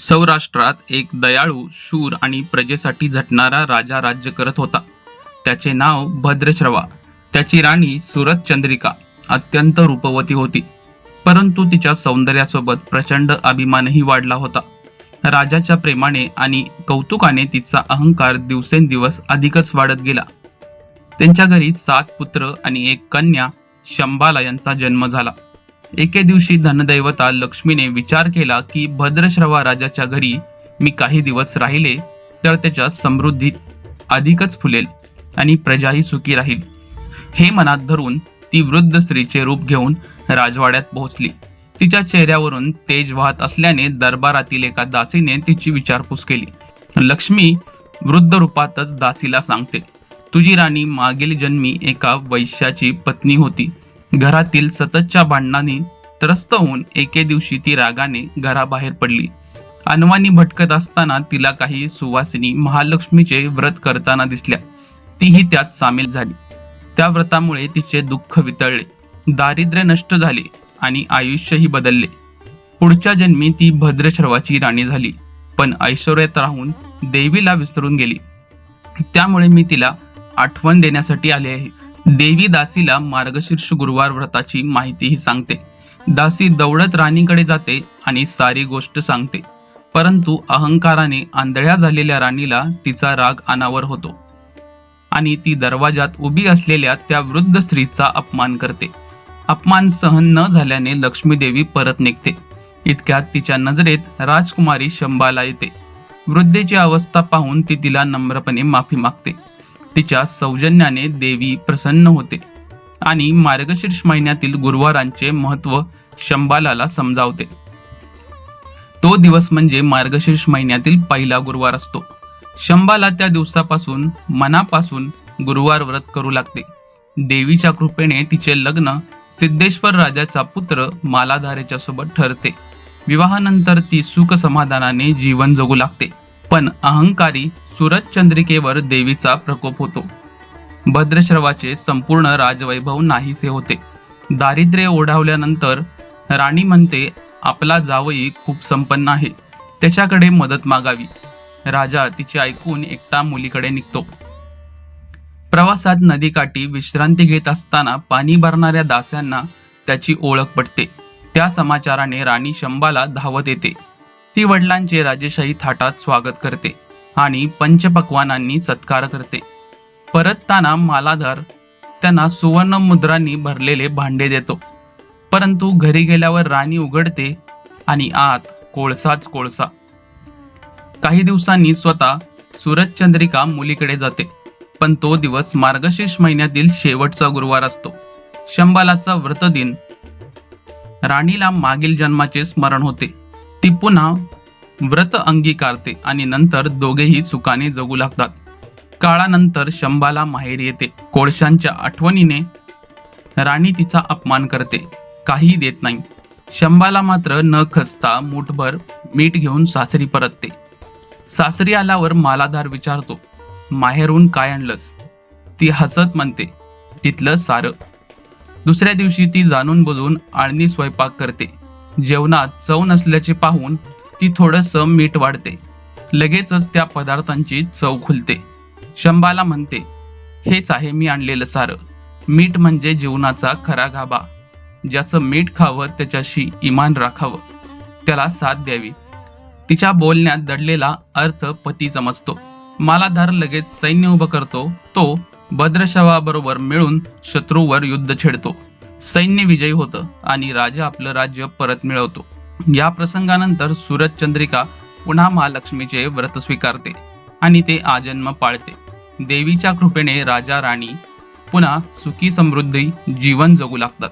सौराष्ट्रात एक दयाळू शूर आणि प्रजेसाठी झटणारा राजा राज्य करत होता. त्याचे नाव भद्रश्रवा. त्याची राणी सुरत चंद्रिका अत्यंत रूपवती होती. परंतु तिच्या सौंदर्यासोबत प्रचंड अभिमानही वाढला होता. राजाच्या प्रेमाने आणि कौतुकाने तिचा अहंकार दिवसेंदिवस अधिकच वाढत गेला. त्यांच्या घरी सात पुत्र आणि एक कन्या शंबाला यांचा जन्म झाला. एके दिवशी धनदैवता लक्ष्मीने विचार केला की भद्रश्रवा राजाच्या घरी मी काही दिवस राहिले तर त्याच्या समृद्धीत अधिकच फुलेल आणि प्रजाही सुखी राहील. हे मनात धरून ती वृद्ध स्त्रीचे रूप घेऊन राजवाड्यात पोहोचली. तिच्या चेहऱ्यावरून तेज वाहत असल्याने दरबारातील एका दासीने तिची विचारपूस केली. लक्ष्मी वृद्ध रूपातच दासीला सांगते तुझी राणी मागील जन्मी एका वैश्याची पत्नी होती. घरातील सततच्या भांडणाने त्रस्त होऊन एके दिवशी ती रागाने घराबाहेर पडली. अनवानी भटकत असताना तिला काही सुवासिनी महालक्ष्मीचे व्रत करताना दिसल्या. तीही त्यात सामील झाली. त्या व्रतामुळे तिचे दुःख वितळले. दारिद्र्य नष्ट झाले आणि आयुष्यही बदलले. पुढच्या जन्मी ती भद्रश्रवाची राणी झाली पण ऐश्वर्यात राहून देवीला विसरून गेली. त्यामुळे मी तिला आठवण देण्यासाठी आले आहे. देवी दासीला मार्गशीर्ष गुरुवार व्रताची माहितीही सांगते. दासी दौडत राणीकडे जाते आणि सारी गोष्ट सांगते. परंतु अहंकाराने आंधळ्या झालेल्या राणीला तिचा राग अनावर होतो. आणि ती दरवाजात उभी असलेल्या त्या वृद्ध स्त्रीचा अपमान करते. अपमान सहन न झाल्याने लक्ष्मीदेवी परत निघते. इतक्यात तिच्या नजरेत राजकुमारी शंबाला येते. वृद्धेची अवस्था पाहून ती तिला नम्रपणे माफी मागते. तिच्या सौजन्याने देवी प्रसन्न होते आणि मार्गशीर्ष महिन्यातील गुरुवारांचे महत्त्व शंबालाला समजावते. तो दिवस म्हणजे मार्गशीर्ष महिन्यातील पहिला गुरुवार असतो. शंबाला त्या दिवसापासून मनापासून गुरुवार व्रत करू लागते. देवीच्या कृपेने तिचे लग्न सिद्धेश्वर राजाचा पुत्र मालाधारेच्या सोबत ठरते. विवाहानंतर ती सुख समाधानाने जीवन जगू लागते. पण अहंकारी सुरत चंद्रिकेवर देवीचा प्रकोप होतो. भद्रश्रवाचे संपूर्ण राजवैभव नाहीसे होते. दारिद्र्य ओढावल्यानंतर राणी म्हणते आपला जावई खूप संपन्न आहे. त्याच्याकडे मदत मागावी. राजा तिचे ऐकून एकटा मुलीकडे निघतो. प्रवासात नदीकाठी विश्रांती घेत असताना पाणी भरणाऱ्या दास्यांना त्याची ओळख पटते. त्या समाचाराने राणी शंबाला धावत येते. ती वडिलांचे राजेशाही थाटात स्वागत करते आणि पंचपक्वानांनी सत्कार करते. परतताना मालाधार त्यांना सुवर्ण मुद्रांनी भरलेले भांडे देतो. परंतु घरी गेल्यावर राणी उघडते आणि आत कोळसाच कोळसा. काही दिवसांनी स्वतः सूरजचंद्रिका मुलीकडे जाते पण तो दिवस मार्गशीर्ष महिन्यातील शेवटचा गुरुवार असतो. शंबालाचा व्रतदिन राणीला मागील जन्माचे स्मरण होते. ती पुन्हा व्रत अंगीकारते आणि नंतर दोघेही सुखाने जगू लागतात. काळानंतर शंबाला माहेर येते. कोळशांच्या आठवणीने राणी तिचा अपमान करते. काही देत नाही. शंबाला मात्र न खचता मुठभर मीठ घेऊन सासरी परतते. सासरी आल्यावर मालाधार विचारतो माहेरून काय आणलंस? ती हसत म्हणते तिथलं सारं. दुसऱ्या दिवशी ती जाणून बुजून आळणी स्वयंपाक करते. जेवणात चव नसल्याचे पाहून ती थोडंसं मीठ वाढते. लगेचच त्या पदार्थांची चव खुलते. शंबाला म्हणते हेच आहे मी आणलेलं सारं. मीठ म्हणजे जीवनाचा खरा गाभा. ज्याचं मीठ खावं त्याच्याशी इमान राखावं. त्याला साथ द्यावी. तिच्या बोलण्यात दडलेला अर्थ पती समजतो. मालाधार लगेच सैन्य उभं करतो तो भद्रशवाबरोबर मिळून शत्रूवर युद्ध छेडतो. सैन्य विजयी होतं आणि राजा आपलं राज्य परत मिळवतो. या प्रसंगानंतर सूरज चंद्रिका पुन्हा महालक्ष्मीचे व्रत स्वीकारते आणि ते आजन्म पाळते. देवीच्या कृपेने राजा राणी पुन्हा सुखी समृद्धी जीवन जगू लागतात.